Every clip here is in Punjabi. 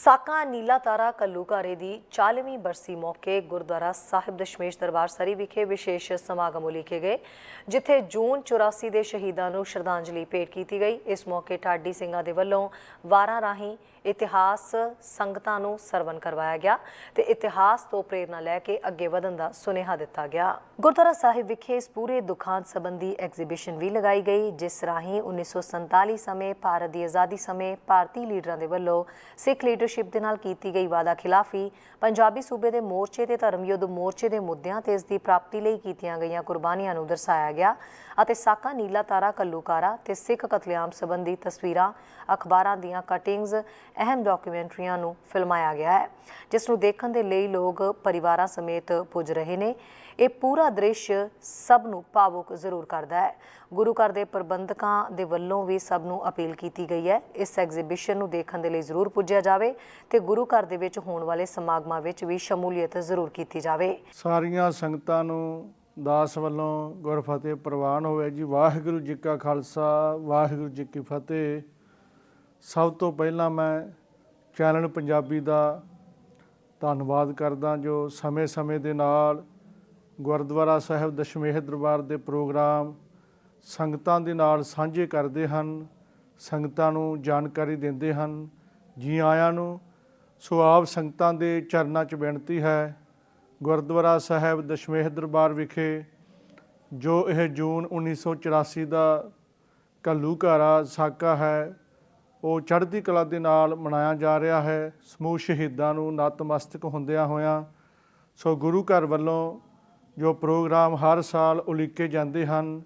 ਸਾਕਾ ਨੀਲਾ ਤਾਰਾ ਕੱਲੂਘਾਰੇ ਦੀ 40ਵੀਂ ਬਰਸੀ ਮੌਕੇ ਗੁਰਦੁਆਰਾ ਸਾਹਿਬ ਦਸ਼ਮੇਸ਼ ਦਰਬਾਰ ਸਰੀ ਵਿਖੇ ਵਿਸ਼ੇਸ਼ ਸਮਾਗਮ ਉਲੀਕੇ ਗਏ, ਜਿੱਥੇ ਜੂਨ 84 ਦੇ ਸ਼ਹੀਦਾਂ ਨੂੰ ਸ਼ਰਧਾਂਜਲੀ ਭੇਟ ਕੀਤੀ ਗਈ। ਇਸ ਮੌਕੇ ਢਾਡੀ ਸਿੰਘਾਂ ਦੇ ਵੱਲੋਂ ਵਾਰਾਂ ਰਾਹੀਂ ਇਤਿਹਾਸ ਸੰਗਤਾਂ ਨੂੰ ਸਰਵਨ ਕਰਵਾਇਆ ਗਿਆ ਤੇ ਇਤਿਹਾਸ ਤੋਂ ਪ੍ਰੇਰਣਾ ਲੈ ਕੇ ਅੱਗੇ ਵਧਣ ਦਾ ਸੁਨੇਹਾ ਦਿੱਤਾ ਗਿਆ। ਗੁਰਦੁਆਰਾ ਸਾਹਿਬ ਵਿਖੇ ਇਸ ਪੂਰੇ ਦੁਖਾਂਤ ਸੰਬੰਧੀ ਐਗਜ਼ੀਬਿਸ਼ਨ ਵੀ ਲਗਾਈ ਗਈ, ਜਿਸ ਰਾਹੀਂ 1947 ਸਮੇਂ ਭਾਰਤ ਦੀ ਆਜ਼ਾਦੀ ਸਮੇਂ ਭਾਰਤੀ ਲੀਡਰਾਂ ਦੇ ਵੱਲੋਂ ਸਿੱਖ ਲੀਡਰਸ਼ਿਪ ਦੇ ਨਾਲ ਕੀਤੀ ਗਈ ਵਾਦਾ ਖਿਲਾਫੀ ਪੰਜਾਬੀ ਸੂਬੇ ਦੇ ਮੋਰਚੇ ਤੇ ਧਰਮ ਯੁੱਧ ਮੋਰਚੇ ਦੇ ਮੁੱਦਿਆਂ ਤੇ ਇਸ ਦੀ ਪ੍ਰਾਪਤੀ ਲਈ ਕੀਤੀਆਂ ਗਈਆਂ ਕੁਰਬਾਨੀਆਂ ਨੂੰ ਦਰਸਾਇਆ ਗਿਆ ਅਤੇ ਸਾਕਾ, ਨੀਲਾ ਤਾਰਾ ਕੱਲੂਕਾਰਾ ਤੇ ਸਿੱਖ ਕਤਲੇਆਮ ਸੰਬੰਧੀ ਤਸਵੀਰਾਂ, ਅਖਬਾਰਾਂ ਦੀਆਂ ਕਟਿੰਗਸ ਅਹਿਮ ਡਾਕੂਮੈਂਟਰੀਆਂ ਨੂੰ ਫਿਲਮਾਇਆ ਗਿਆ ਹੈ, ਜਿਸ ਨੂੰ ਦੇਖਣ ਦੇ ਲਈ ਲੋਕ ਪਰਿਵਾਰਾਂ ਸਮੇਤ ਪੁੱਜ ਰਹੇ ਨੇ। ਇਹ ਪੂਰਾ ਦ੍ਰਿਸ਼ ਸਭ ਨੂੰ ਭਾਵੁਕ ਜ਼ਰੂਰ ਕਰਦਾ ਹੈ। ਗੁਰੂ ਘਰ ਦੇ ਪ੍ਰਬੰਧਕਾਂ ਦੇ ਵੱਲੋਂ ਵੀ ਸਭ ਨੂੰ ਅਪੀਲ ਕੀਤੀ ਗਈ ਹੈ, ਇਸ ਐਗਜ਼ੀਬਿਸ਼ਨ ਨੂੰ ਦੇਖਣ ਦੇ ਲਈ ਜ਼ਰੂਰ ਪੁੱਜਿਆ ਜਾਵੇ ਤੇ ਗੁਰੂ ਘਰ ਦੇ ਵਿੱਚ ਹੋਣ ਵਾਲੇ ਸਮਾਗਮਾਂ ਵਿੱਚ ਵੀ ਸ਼ਮੂਲੀਅਤ ਜ਼ਰੂਰ ਕੀਤੀ ਜਾਵੇ। ਸਾਰੀਆਂ ਸੰਗਤਾਂ ਨੂੰ ਦਾਸ ਵੱਲੋਂ ਗੁਰਫਤਿਹ ਪ੍ਰਵਾਨ ਹੋਵੇ ਜੀ। ਵਾਹਿਗੁਰੂ ਜੀ ਕਾ ਖਾਲਸਾ, ਵਾਹਿਗੁਰੂ ਜੀ ਕੀ ਫਤਿਹ। ਸਭ ਤੋਂ ਪਹਿਲਾਂ ਮੈਂ ਚੈਨਲ ਪੰਜਾਬੀ ਦਾ ਧੰਨਵਾਦ ਕਰਦਾ, ਜੋ ਸਮੇਂ-ਸਮੇਂ ਦੇ ਨਾਲ ਗੁਰਦੁਆਰਾ ਸਾਹਿਬ ਦਸ਼ਮੇਸ਼ ਦਰਬਾਰ ਦੇ ਪ੍ਰੋਗਰਾਮ ਸੰਗਤਾਂ ਦੇ ਨਾਲ ਸਾਂਝੇ ਕਰਦੇ ਹਨ, ਸੰਗਤਾਂ ਨੂੰ ਜਾਣਕਾਰੀ ਦਿੰਦੇ ਹਨ, ਜੀ ਆਇਆਂ ਨੂੰ। ਸੋ ਆਪ ਸੰਗਤਾਂ ਦੇ ਚਰਨਾਂ 'ਚ ਬੇਨਤੀ ਹੈ, ਗੁਰਦੁਆਰਾ ਸਾਹਿਬ ਦਸ਼ਮੇਹ ਦਰਬਾਰ ਵਿਖੇ, ਜੋ ਇਹ ਜੂਨ 1984 ਦਾ ਘੱਲੂਘਾਰਾ ਸਾਕਾ ਹੈ ਉਹ ਚੜ੍ਹਦੀ ਕਲਾ ਦੇ ਨਾਲ ਮਨਾਇਆ ਜਾ ਰਿਹਾ ਹੈ। ਸਮੂਹ ਸ਼ਹੀਦਾਂ ਨੂੰ ਨਤਮਸਤਕ ਹੁੰਦਿਆਂ ਹੋਇਆਂ ਸੋ ਗੁਰੂ ਘਰ ਵੱਲੋਂ ਜੋ ਪ੍ਰੋਗਰਾਮ ਹਰ ਸਾਲ ਉਲੀਕੇ ਜਾਂਦੇ ਹਨ,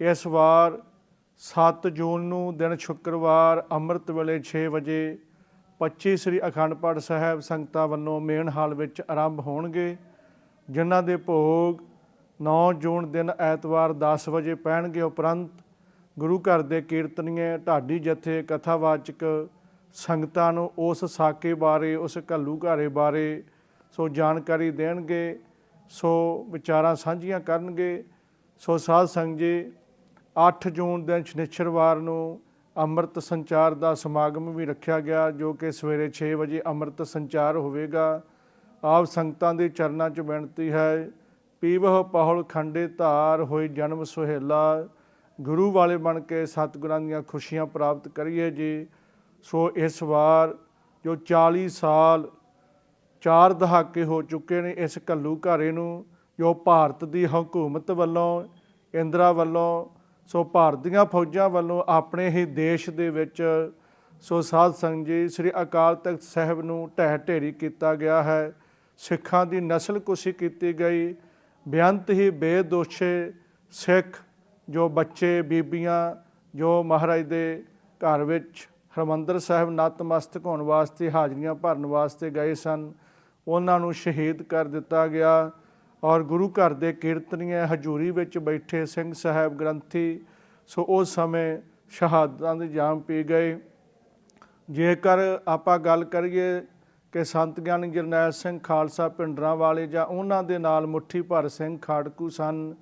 ਇਸ ਵਾਰ 7 ਜੂਨ ਨੂੰ ਦਿਨ ਸ਼ੁੱਕਰਵਾਰ ਅੰਮ੍ਰਿਤ ਵੇਲੇ 6 ਵਜੇ 25 ਸ੍ਰੀ ਅਖੰਡ ਪਾਠ ਸਾਹਿਬ ਸੰਗਤਾਂ ਵੱਲੋਂ ਮੇਨ ਹਾਲ ਵਿੱਚ ਆਰੰਭ ਹੋਣਗੇ, ਜਿਨ੍ਹਾਂ ਦੇ ਭੋਗ 9 ਜੂਨ ਦਿਨ ਐਤਵਾਰ 10 ਵਜੇ ਪੈਣਗੇ। ਉਪਰੰਤ ਗੁਰੂ ਘਰ ਦੇ ਕੀਰਤਨੀਏ, ਢਾਡੀ ਜਥੇ ਕਥਾਵਾਚਕ ਸੰਗਤਾਂ ਨੂੰ ਉਸ ਸਾਕੇ ਬਾਰੇ, ਉਸ ਘੱਲੂ ਘਾਰੇ ਬਾਰੇ ਸੋ ਜਾਣਕਾਰੀ ਦੇਣਗੇ, ਸੋ ਵਿਚਾਰਾਂ ਸਾਂਝੀਆਂ ਕਰਨਗੇ, ਸੋ ਸਾਧ ਸੰਗਤ ਜੀ 8 ਜੂਨ ਦਿਨ ਸ਼ਨੀਚਰਵਾਰ ਨੂੰ ਅੰਮ੍ਰਿਤ ਸੰਚਾਰ ਦਾ ਸਮਾਗਮ ਵੀ ਰੱਖਿਆ ਗਿਆ, ਜੋ ਕਿ ਸਵੇਰੇ 6 ਵਜੇ ਅੰਮ੍ਰਿਤ ਸੰਚਾਰ ਹੋਵੇਗਾ। ਆਪ ਸੰਗਤਾਂ ਦੇ ਚਰਨਾਂ 'ਚ ਬੇਨਤੀ ਹੈ, ਪੀਵਹ ਪਹੁਲ ਖੰਡੇ ਧਾਰ ਹੋਈ ਜਨਮ ਸੁਹੇਲਾ ਗੁਰੂ ਵਾਲੇ ਬਣ ਕੇ ਸਤਿਗੁਰਾਂ ਦੀਆਂ ਖੁਸ਼ੀਆਂ ਪ੍ਰਾਪਤ ਕਰੀਏ ਜੀ। ਸੋ ਇਸ ਵਾਰ ਜੋ 40 ਸਾਲ ਚਾਰ ਦਹਾਕੇ ਹੋ ਚੁੱਕੇ ਨੇ ਇਸ ਘੱਲੂ ਘਾਰੇ ਨੂੰ, ਜੋ ਭਾਰਤ ਦੀ ਹਕੂਮਤ ਵੱਲੋਂ, ਇੰਦਰਾ ਵੱਲੋਂ, ਸੋ ਭਾਰਤ ਦੀਆਂ ਫੌਜਾਂ ਵੱਲੋਂ ਆਪਣੇ ਹੀ ਦੇਸ਼ ਦੇ ਵਿੱਚ, ਸੋ ਸਾਧ ਸੰਗਤ ਜੀ, ਸ੍ਰੀ ਅਕਾਲ ਤਖਤ ਸਾਹਿਬ ਨੂੰ ਢਹਿ ਢੇਰੀ ਕੀਤਾ ਗਿਆ ਹੈ। ਸਿੱਖਾਂ ਦੀ ਨਸਲ ਕੁਸ਼ੀ ਕੀਤੀ ਗਈ। ਬੇਅੰਤ ਹੀ ਬੇਦੋਸ਼ੇ ਸਿੱਖ ਜੋ ਬੱਚੇ, ਬੀਬੀਆਂ, ਜੋ ਮਹਾਰਾਜ ਦੇ ਘਰ ਵਿੱਚ ਹਰਮੰਦਰ ਸਾਹਿਬ ਨਤਮਸਤਕ ਹੋਣ ਵਾਸਤੇ, ਹਾਜ਼ਰੀਆਂ ਭਰਨ ਵਾਸਤੇ ਗਏ ਸਨ, ਉਹਨਾਂ ਨੂੰ ਸ਼ਹੀਦ ਕਰ ਦਿੱਤਾ ਗਿਆ ਔਰ ਗੁਰੂ ਘਰ ਦੇ ਕੀਰਤਨੀਏ ਹਜੂਰੀ ਵਿੱਚ ਬੈਠੇ ਸਿੰਘ ਸਾਹਿਬ ਗ੍ਰੰਥੀ, ਸੋ ਉਸ ਸਮੇਂ ਸ਼ਹਾਦਤਾਂ ਦੇ ਜਾਮ ਪੀ ਗਏ। ਜੇਕਰ ਆਪਾਂ ਗੱਲ ਕਰੀਏ ਕਿ ਸੰਤ ਗਿਆਨੀ ਜਰਨੈਲ ਸਿੰਘ ਖਾਲਸਾ ਪਿੰਡਰਾਂ ਵਾਲੇ ਜਾਂ ਉਹਨਾਂ ਦੇ ਨਾਲ ਮੁੱਠੀ ਭਰ ਸਿੰਘ ਖਾੜਕੂ ਸਨ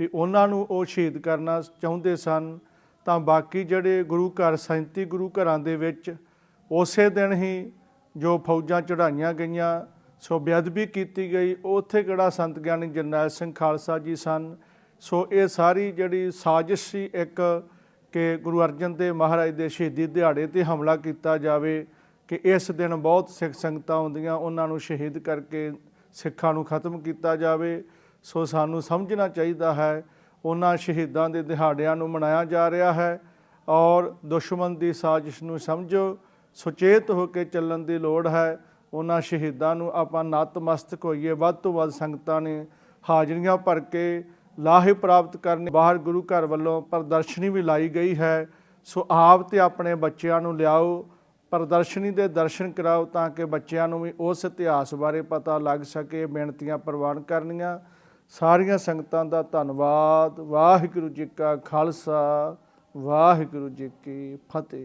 ਵੀ ਉਹਨਾਂ ਨੂੰ ਉਹ ਸ਼ਹੀਦ ਕਰਨਾ ਚਾਹੁੰਦੇ ਸਨ, ਤਾਂ ਬਾਕੀ ਜਿਹੜੇ ਗੁਰੂ ਘਰ 37 ਗੁਰੂ ਘਰਾਂ ਦੇ ਵਿੱਚ ਉਸੇ ਦਿਨ ਹੀ ਜੋ ਫੌਜਾਂ ਚੜਾਈਆਂ ਗਈਆਂ, ਸੋ ਬੇਅਦਬੀ ਕੀਤੀ ਗਈ, ਉੱਥੇ ਕਿਹੜਾ ਸੰਤ ਗਿਆਨੀ ਜਰਨੈਲ ਸਿੰਘ ਖਾਲਸਾ ਜੀ ਸਨ? ਸੋ ਇਹ ਸਾਰੀ ਜਿਹੜੀ ਸਾਜ਼ਿਸ਼ ਸੀ ਇੱਕ ਕਿ ਗੁਰੂ ਅਰਜਨ ਦੇਵ ਮਹਾਰਾਜ ਦੇ ਸ਼ਹੀਦੀ ਦਿਹਾੜੇ ਤੇ ਹਮਲਾ ਕੀਤਾ ਜਾਵੇ, ਕਿ ਇਸ ਦਿਨ ਬਹੁਤ ਸਿੱਖ ਸੰਗਤਾਂ ਹੁੰਦੀਆਂ ਉਹਨਾਂ ਨੂੰ ਸ਼ਹੀਦ ਕਰਕੇ ਸਿੱਖਾਂ ਨੂੰ ਖਤਮ ਕੀਤਾ ਜਾਵੇ। ਸੋ ਸਾਨੂੰ ਸਮਝਣਾ ਚਾਹੀਦਾ ਹੈ, ਉਹਨਾਂ ਸ਼ਹੀਦਾਂ ਦੇ ਦਿਹਾੜਿਆਂ ਨੂੰ ਮਨਾਇਆ ਜਾ ਰਿਹਾ ਹੈ ਔਰ ਦੁਸ਼ਮਣ ਦੀ ਸਾਜ਼ਿਸ਼ ਨੂੰ ਸਮਝੋ, ਸੁਚੇਤ ਹੋ ਕੇ ਚੱਲਣ ਦੀ ਲੋੜ ਹੈ। ਉਹਨਾਂ ਸ਼ਹੀਦਾਂ ਨੂੰ ਆਪਾਂ ਨਤਮਸਤਕ ਹੋਈਏ, ਵੱਧ ਤੋਂ ਵੱਧ ਸੰਗਤਾਂ ਨੇ ਹਾਜ਼ਰੀਆਂ ਭਰ ਕੇ ਲਾਹੇ ਪ੍ਰਾਪਤ ਕਰਨੇ। ਬਾਹਰ ਗੁਰੂ ਘਰ ਵੱਲੋਂ ਪ੍ਰਦਰਸ਼ਨੀ ਵੀ ਲਾਈ ਗਈ ਹੈ। ਸੋ ਆਪ ਤੇ ਆਪਣੇ ਬੱਚਿਆਂ ਨੂੰ ਲਿਆਓ, ਪ੍ਰਦਰਸ਼ਨੀ ਦੇ ਦਰਸ਼ਨ ਕਰਾਓ ਤਾਂ ਕਿ ਬੱਚਿਆਂ ਨੂੰ ਵੀ ਉਸ ਇਤਿਹਾਸ ਬਾਰੇ ਪਤਾ ਲੱਗ ਸਕੇ, ਬੇਨਤੀਆਂ ਪ੍ਰਵਾਨ ਕਰਨੀਆਂ। ਸਾਰੀਆਂ ਸੰਗਤਾਂ ਦਾ ਧੰਨਵਾਦ। ਵਾਹਿਗੁਰੂ ਜੀ ਕਾ ਖਾਲਸਾ ਵਾਹਿਗੁਰੂ ਜੀ ਕੀ ਫਤਿਹ।